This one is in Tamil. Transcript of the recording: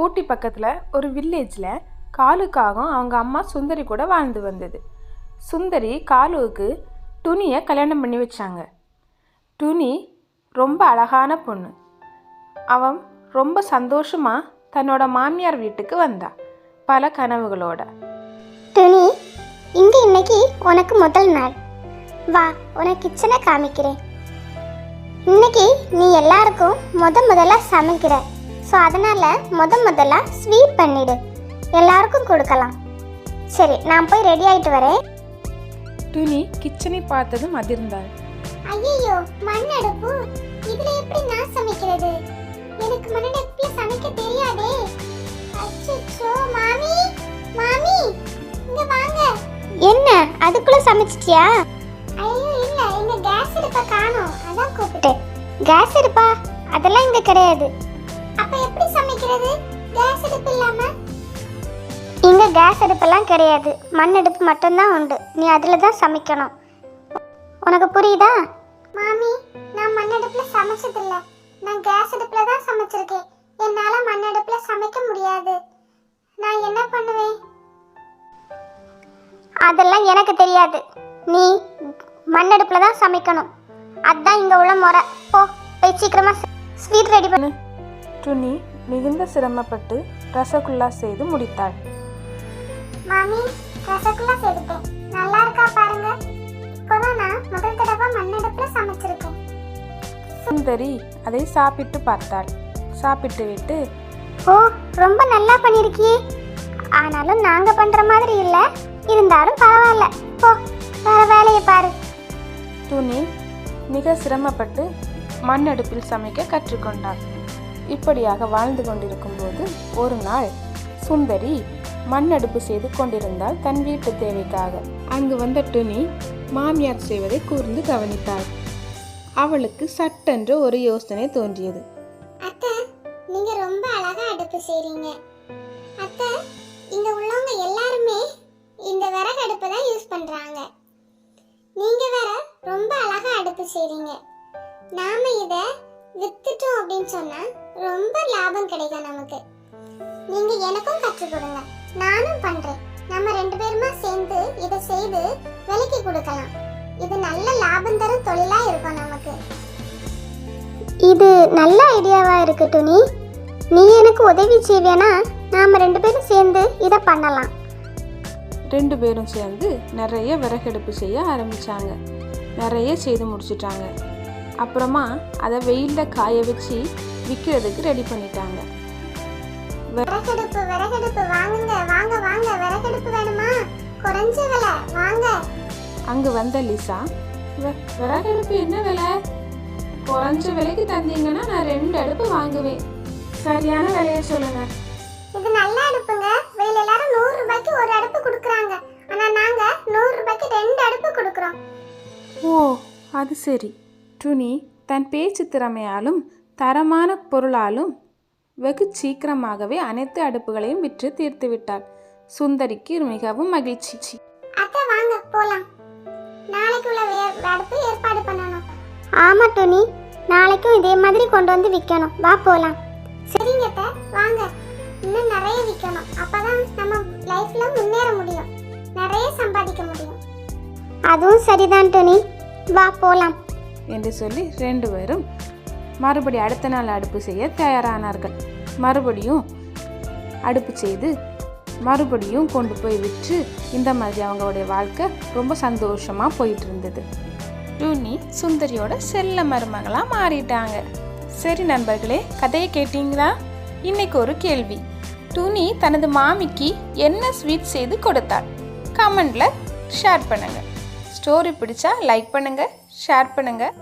ஊட்டி பக்கத்தில் ஒரு வில்லேஜில் காலுக்காகவும் அவங்க அம்மா சுந்தரி கூட வாழ்ந்து வந்தது. சுந்தரி காலுவுக்கு துணியை கல்யாணம் பண்ணி வச்சாங்க. துணி ரொம்ப அழகான பொண்ணு. அவன் ரொம்ப சந்தோஷமாக தன்னோட மாமியார் வீட்டுக்கு வந்தா பல கனவுகளோட. துணி இங்கே இன்னைக்கு உனக்கு முதல் நாள். வா உனக்கு கிச்சனை காமிக்கிறேன். இன்னைக்கு நீ எல்லாருக்கும் முத முதல்ல சமைக்கிற. ஸோ அதனால முத முதல்ல ஸ்வீட் பண்ணிடு. எல்லாருக்கும் கொடுக்கலாம். சரி நான் போய் ரெடி ஆயிட்டு வரேன். துணி கிச்சனை பார்த்ததும் அதிர்ந்தாள். ஐயோ மண் அடுப்பு இதுல எப்படி நான் சமைக்கிறது? எனக்கு மண் அடுப்புல சமைக்க தெரியாதே. அச்சச்சோ மாமி மாமி இங்க வாங்க. என்ன அதுக்குள்ள சமைச்சிட்டியா? ஐயோ இல்ல எங்க கேஸ் அடுப்ப காணோம். அதான் கூப்பிட்டேன். கேஸ் அடுப்பா? அதெல்லாம் இங்க கிடையாது. எப்படி சமைக்கிறது? கேஸ் அடுப்பு இல்லாம? இங்க கேஸ் அடுப்பெல்லாம் கிடையாது. மண் அடுப்பு மட்டும்தான் உண்டு. நீ அதுல தான் சமைக்கணும். உனக்கு புரியுதா? மாமி நான் மண் அடுப்புல சமைச்சதில்ல. நான் கேஸ் அடுப்புல தான் சமைச்சிருக்கேன். என்னால மண் அடுப்புல சமைக்க முடியாது. நான் என்ன பண்ணுவேன்? அதெல்லாம் எனக்கு தெரியாது. நீ மண் அடுப்புல தான் சமைக்கணும். அதான் இங்க உள்ள முறை. போ போய் சீக்கிரமா ஸ்வீட் ரெடி பண்ணு. துணி மிகுந்த சிரமப்பட்டு ரசகுல்லா செய்து முடித்தாள். மாமி ரசகுல்லா செய்துட்டேன். நல்லா இருக்கா பாருங்க. இப்போதான் நான் முதல் தடவை மண் அடுப்புல சமைச்சிருக்கேன். சுந்தரி அதை சாப்பிட்டு பார்த்தாள். சாப்பிட்டு விட்டு ஓ ரொம்ப நல்லா பண்ணிருக்கியே. ஆனாலும் நாங்க பண்ற மாதிரி இல்ல. இருந்தாலும் பரவாயில்ல. போ வேற வேலையை பாரு. துணி மிக சிரமப்பட்டு மண் அடுப்பில் சமைக்க கற்றுக்கொண்டாள். இப்படியாக வாழ்ந்து கொண்டிருக்கும் போது ஒரு நாள் சுந்தரி மண் அடுப்பு செய்து கொண்டிருந்தாள் தன் வீட்டு தேவைக்காக. அங்கு வந்த டுனி மாமியார் செய்வதை கூர்ந்து கவனித்தாள். அவளுக்கு சட்டென்று ஒரு யோசனை தோன்றியது. அத்தை நீங்க ரொம்ப அழகா அடுப்பு செய்றீங்க. அத்தை இங்க உள்ளவங்க எல்லாருமே இந்த விறகு அடுப்பு தான் யூஸ் பண்றாங்க. நீங்க வேற ரொம்ப அழகா அடுப்பு செய்றீங்க. நாம இதை வித்துட்டோம் அப்படின்னு சொன்னா ரொம்ப லாபம் கிடைக்கும் நமக்கு. நீங்க எனக்கும் கற்றுக் கொடுங்க. நானும் பண்றேன். நம்ம ரெண்டு பேருமா சேர்ந்து இதை செய்து விலைக்கு கொடுக்கலாம். இது நல்ல லாபம் தரும் தொழிலா இருக்கும் நமக்கு. இது நல்ல ஐடியாவா இருக்கு துணி. நீ எனக்கு உதவி செய்வேனா? நாம ரெண்டு பேரும் சேர்ந்து இதை பண்ணலாம். ரெண்டு பேரும் சேர்ந்து நிறைய விறகடுப்பு செய்ய ஆரம்பிச்சாங்க. நிறைய செய்து முடிச்சிட்டாங்க. அப்புறமா அதை வெயிலில் காய வச்சு விற்கிறதுக்கு ரெடி பண்ணிட்டாங்க. விறகடுப்பு விறகடுப்பு வாங்குங்க வாங்க வாங்க விறகடுப்பு வேணுமா? குறைஞ்ச விலை வாங்க. அங்கே வந்த லிசா "வ- விறகடுப்பு என்ன விலை? குறைஞ்ச விலைக்கு தந்தீங்கன்னா நான் ரெண்டு அடுப்பு வாங்குவேன். சரியான விலையை சொல்லுங்க. இது நல்ல அடுப்புங்க. வெளியில எல்லாரும் நூறு ரூபாய்க்கு ஒரு அடுப்பு கொடுக்குறாங்க. ஆனா நாங்க நூறு ரூபாய்க்கு ரெண்டு அடுப்பு கொடுக்குறோம். ஓ அது சரி. துணி தன் பேச்சு திறமையாலும் தரமான பொருளாலும் வெகு சீக்கிரமாகவே அனைத்து அடுப்புகளையும் விற்று தீர்த்து விட்டாள் சுந்தரிக்கு மிகவும் மகிழ்ச்சி. அத்தை வாங்க போலாம். நாளைக்குள்ள அடுப்பு ஏற்பாடு பண்ணணும். ஆமா டோனி நாளைக்கும் இதே மாதிரி கொண்டு வந்து விற்கணும் வா போலாம். சரிங்க அத்தை வாங்க. இன்னும் நிறைய விற்கணும் அப்பதான் நம்ம லைஃப்ல முன்னேற முடியும். நிறைய சம்பாதிக்க முடியும். அதுவும் சரிதான் டோனி வா போலாம். என்று சொல்லி ரெண்டு பேரும் மறுபடி அடுத்த நாள் அடுப்பு செய்ய தயாரானார்கள். மறுபடியும் அடுப்பு செய்து மறுபடியும் கொண்டு போய் விற்று இந்த மாதிரி அவங்களுடைய வாழ்க்கை ரொம்ப சந்தோஷமாக போயிட்டு இருந்தது டூனி சுந்தரியோட செல்ல மருமகளாக மாறிட்டாங்க. சரி நண்பர்களே கதையை கேட்டீங்களா? இன்னைக்கு ஒரு கேள்வி. டூனி தனது மாமிக்கு என்ன ஸ்வீட் செய்து கொடுத்தாள்? கமெண்டில் ஷேர் பண்ணுங்கள் ஸ்டோரி பிடிச்சா லைக் பண்ணுங்கள் ஷேர் பண்ணுங்கள்